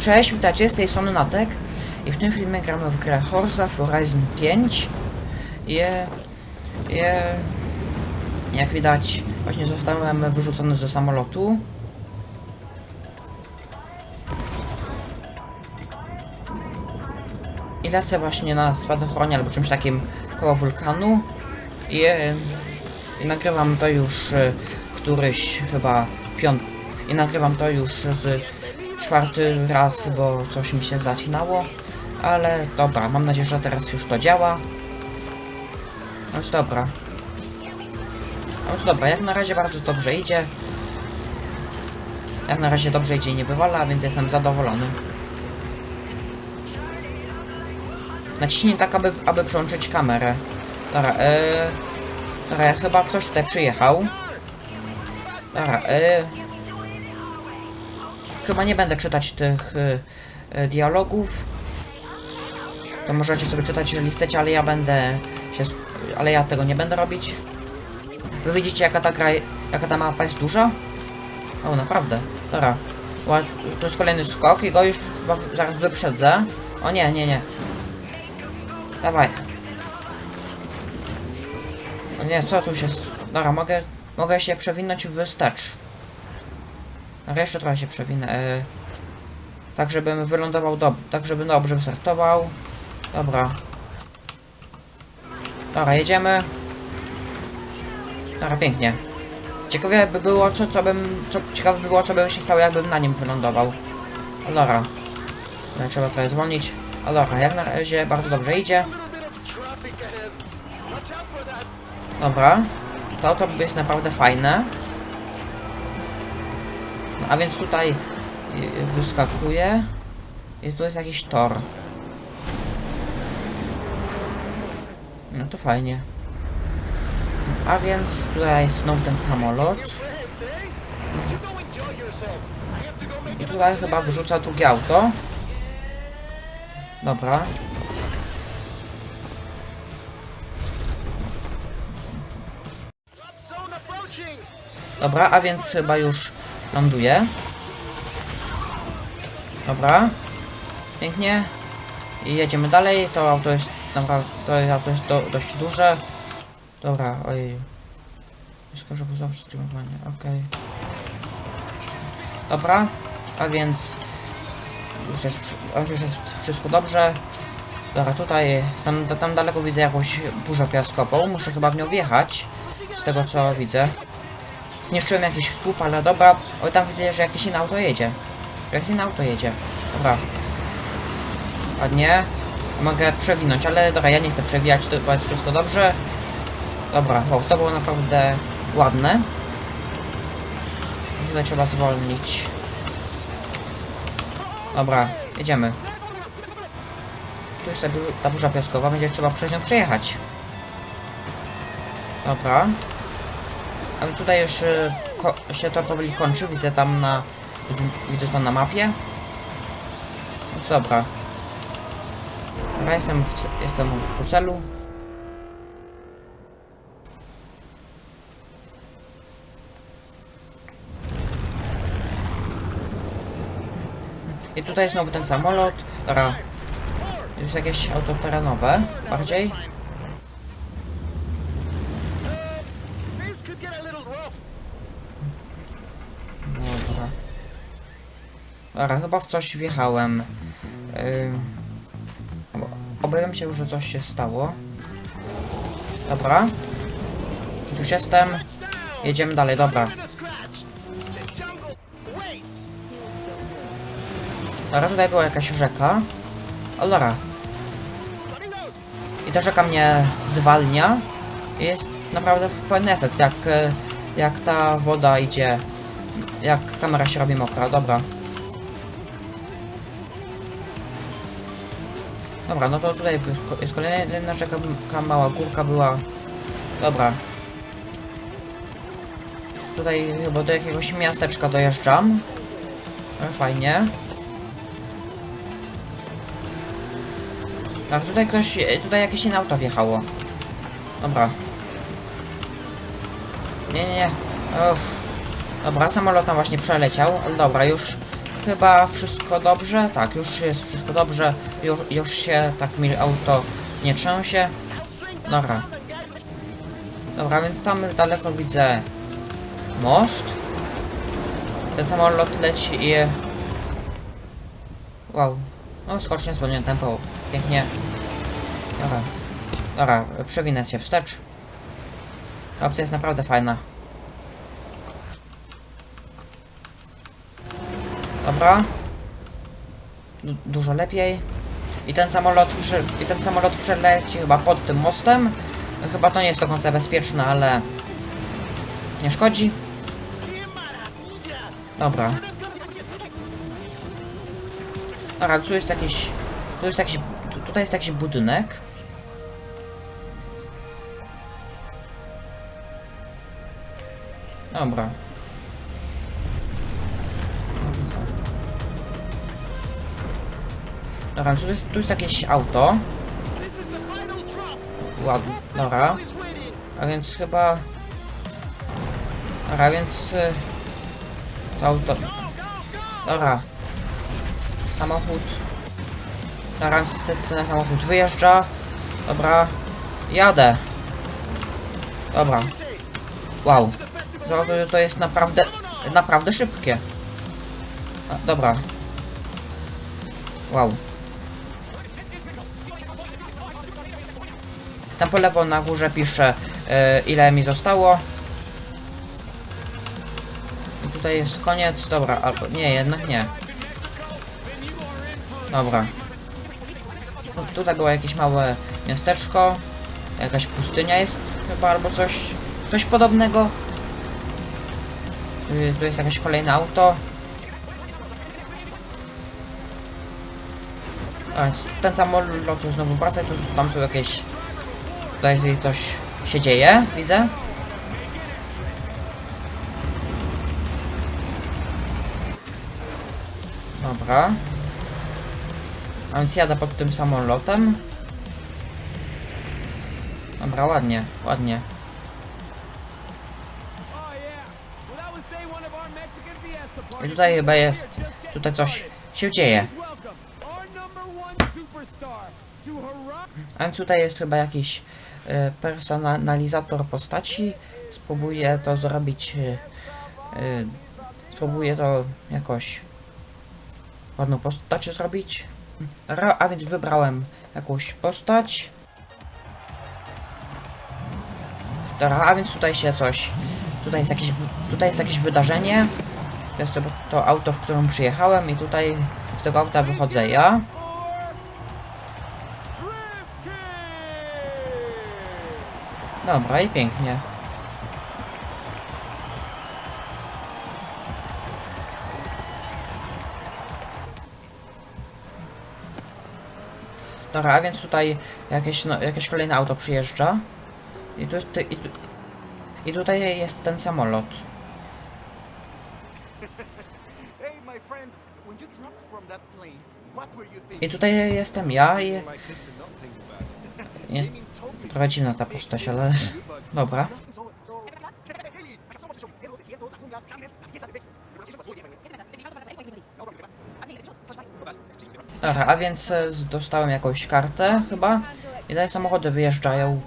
Cześć, witajcie, z tej strony Natek. I w tym filmie gramy w grę Forza Horizon 5 i, i jak widać właśnie zostałem wyrzucony ze samolotu. I lecę właśnie na spadochronie albo czymś takim koło wulkanu. I, i nagrywam to już e, któryś chyba piąt i nagrywam to już z czwarty raz, bo coś mi się zacinało, ale dobra, mam nadzieję, że teraz już to działa. No więc dobra. No więc dobra, jak na razie bardzo dobrze idzie. Jak na razie dobrze idzie i nie wywala, więc jestem zadowolony. Naciśnij tak, aby, aby przełączyć kamerę. Dobra, yy... Dobra, chyba ktoś tutaj przyjechał. Dobra, yy... Chyba nie będę czytać tych y, y, dialogów. To możecie sobie czytać, jeżeli chcecie, ale ja będę się... Ale ja tego nie będę robić. Wy widzicie, jaka ta gra... Jaka ta mapa jest duża? O, naprawdę. Dobra. To jest kolejny skok i go już zaraz wyprzedzę. O nie, nie, nie. Dawaj. O nie, co tu się... Dobra, mogę... Mogę się przewinąć wstecz. Ale jeszcze trochę się przewinę. E, tak, żebym wylądował dob... Tak, żeby dobrze wystartował. Dobra. Dobra, jedziemy. Dobra, pięknie. Ciekawe by było, co, co bym... Co, ciekawe by było, co by się stało, jakbym na nim wylądował. Dobra. No, trzeba trochę zwolnić. A dobra, jak na razie bardzo dobrze idzie. Dobra. To auto jest naprawdę fajne. A więc tutaj y, wyskakuje. I tu jest jakiś tor. No to fajnie. A więc tutaj jest znowu ten samolot. I tutaj chyba wyrzuca drugie auto. Dobra. Dobra, a więc chyba już ląduje. Dobra. Pięknie. I jedziemy dalej. To auto jest to auto jest do, dość duże. Dobra, oj. Skończę poza streamowanie, okej. Dobra, a więc już jest, już jest wszystko dobrze. Dobra, tutaj, tam, tam daleko widzę jakąś burzę piaskową. Muszę chyba w nią wjechać, z tego co widzę. Zniszczyłem jakiś słup, ale dobra. Oj, tam widzę, że jakieś inne auto jedzie. Jakieś inne auto jedzie. Dobra. Ładnie. Mogę przewinąć, ale dobra, ja nie chcę przewijać, to, jest wszystko dobrze. Dobra, wow, to było naprawdę ładne. Tutaj trzeba zwolnić. Dobra, jedziemy. Tu jest ta, ta burza piaskowa, będzie trzeba przez nią przejechać. Dobra. A tutaj już y, się to powoli kończy, widzę tam na... Widzę, widzę to na mapie. Więc dobra. Dobra, jestem, w, jestem u celu. I tutaj znowu ten samolot. Dobra. Jest jakieś auto terenowe, bardziej. Dobra, chyba w coś wjechałem. Ob- Obawiam się, że coś się stało. Dobra. Już jestem. Jedziemy dalej, dobra. Dobra, tutaj była jakaś rzeka. Those. I ta rzeka mnie zwalnia. I jest naprawdę fajny efekt, jak, jak ta woda idzie. Jak kamera się robi mokra, dobra. Dobra, no to tutaj jest kolejna rzeka, taka mała górka była. Dobra. Tutaj chyba do jakiegoś miasteczka dojeżdżam. E, Fajnie. Tak, tutaj ktoś, tutaj jakieś inne auto wjechało. Dobra. Nie, nie, nie. Uff. Dobra, samolot tam właśnie przeleciał, dobra, już chyba wszystko dobrze. Tak, już jest wszystko dobrze. Już, już się tak mi auto nie trzęsie. Dobra. Dobra, więc tam daleko widzę most. Ten samolot leci i... Wow. No skocznie zwolniłem tempo. Pięknie. Dobra. Dobra, przewinę się wstecz. Ta opcja jest naprawdę fajna. Dobra. Du dużo lepiej. I ten samolot i ten samolot przeleci chyba pod tym mostem. Chyba to nie jest do końca bezpieczne, ale nie szkodzi. Dobra. Dobra, tu jest jakiś. Tu jest jakiś. Tu, tutaj jest jakiś budynek. Dobra. Dobra, tu jest, tu jest jakieś auto. This is the final drop. Ład, dobra. A więc chyba... Dobra, więc... y, To auto... Dobra. Samochód. Dobra, ten, ten samochód wyjeżdża. Dobra. Jadę. Dobra. Wow. To, to- to jest naprawdę... Naprawdę szybkie. A, dobra. Wow. Tam po lewo na górze pisze e, ile mi zostało. I tutaj jest koniec. Dobra, albo nie, jednak nie. Dobra. No, tutaj było jakieś małe miasteczko. Jakaś pustynia jest chyba albo coś. Coś podobnego. Tu jest jakieś kolejne auto. Ten samolot znowu wraca, tu tam są jakieś... Tutaj coś się dzieje, widzę. Dobra. A więc jadę pod tym samolotem. Dobra, ładnie, ładnie. I tutaj chyba jest... Tutaj coś się dzieje. A więc tutaj jest chyba jakiś personalizator postaci. Spróbuję to zrobić. E, e, spróbuję to jakoś ładną postać zrobić. A więc wybrałem jakąś postać. Dobra, a więc tutaj się coś. Tutaj jest jakieś, tutaj jest jakieś wydarzenie. To jest to, to auto, w którym przyjechałem i tutaj z tego auta wychodzę ja. Dobra i pięknie. Dobra, a więc tutaj jakieś, no, jakieś kolejne auto przyjeżdża. I, tu, ty, i, tu, I tutaj jest ten samolot. I tutaj jestem ja i... Jest trochę dziwna ta postać, ale... Dobra. Dobra, a więc e, dostałem jakąś kartę chyba. I tutaj samochody wyjeżdżają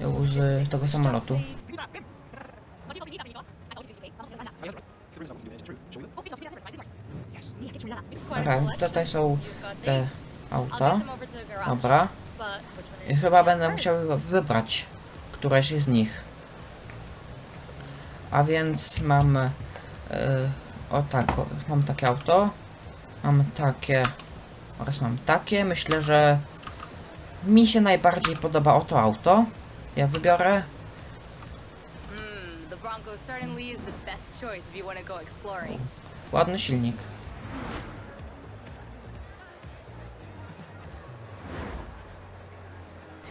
ją z tego samolotu. Dobra, tutaj są te auta. Dobra. I chyba będę musiał wybrać któreś z nich. A więc mam... e, o tak, o, mam takie auto. Mam takie... Oraz mam takie. Myślę, że mi się najbardziej podoba oto auto. Ja wybiorę. Hmm, the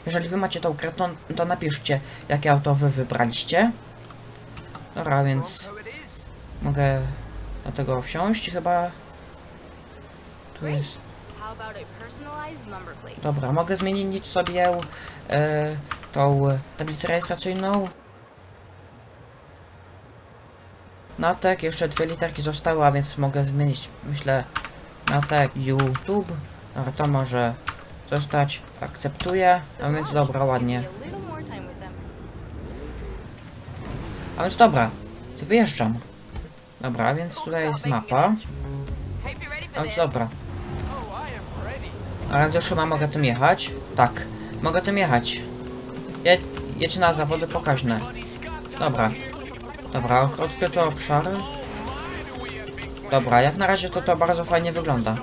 Jeżeli wy macie tą grę, to, to napiszcie, jakie auto wy wybraliście. Dobra, więc mogę do tego wsiąść chyba. Tu jest. Dobra, mogę zmienić sobie e, tą tablicę rejestracyjną. Na tek jeszcze dwie literki zostały, a więc mogę zmienić, myślę, na tek YouTube. Dobra, to może zostać. Akceptuję. A więc dobra, ładnie. A więc dobra, to wyjeżdżam. Dobra, więc tutaj jest mapa. A więc dobra. Oh. A więc już chyba mogę tym jechać? Tak, mogę tym jechać. Je, jedź na zawody pokaźne. Dobra. Dobra, odkryto obszary. Dobra, jak na razie to to bardzo fajnie wygląda.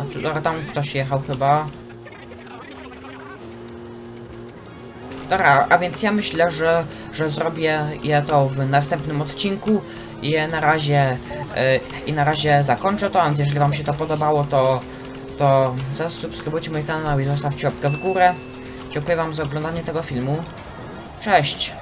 No tu, dobra, tam ktoś jechał chyba. Dobra, a więc ja myślę, że, że zrobię je to w następnym odcinku i na razie y, i na razie zakończę to, a więc jeżeli wam się to podobało, to to zasubskrybujcie mój kanał i zostawcie łapkę w górę. Dziękuję wam za oglądanie tego filmu. Cześć!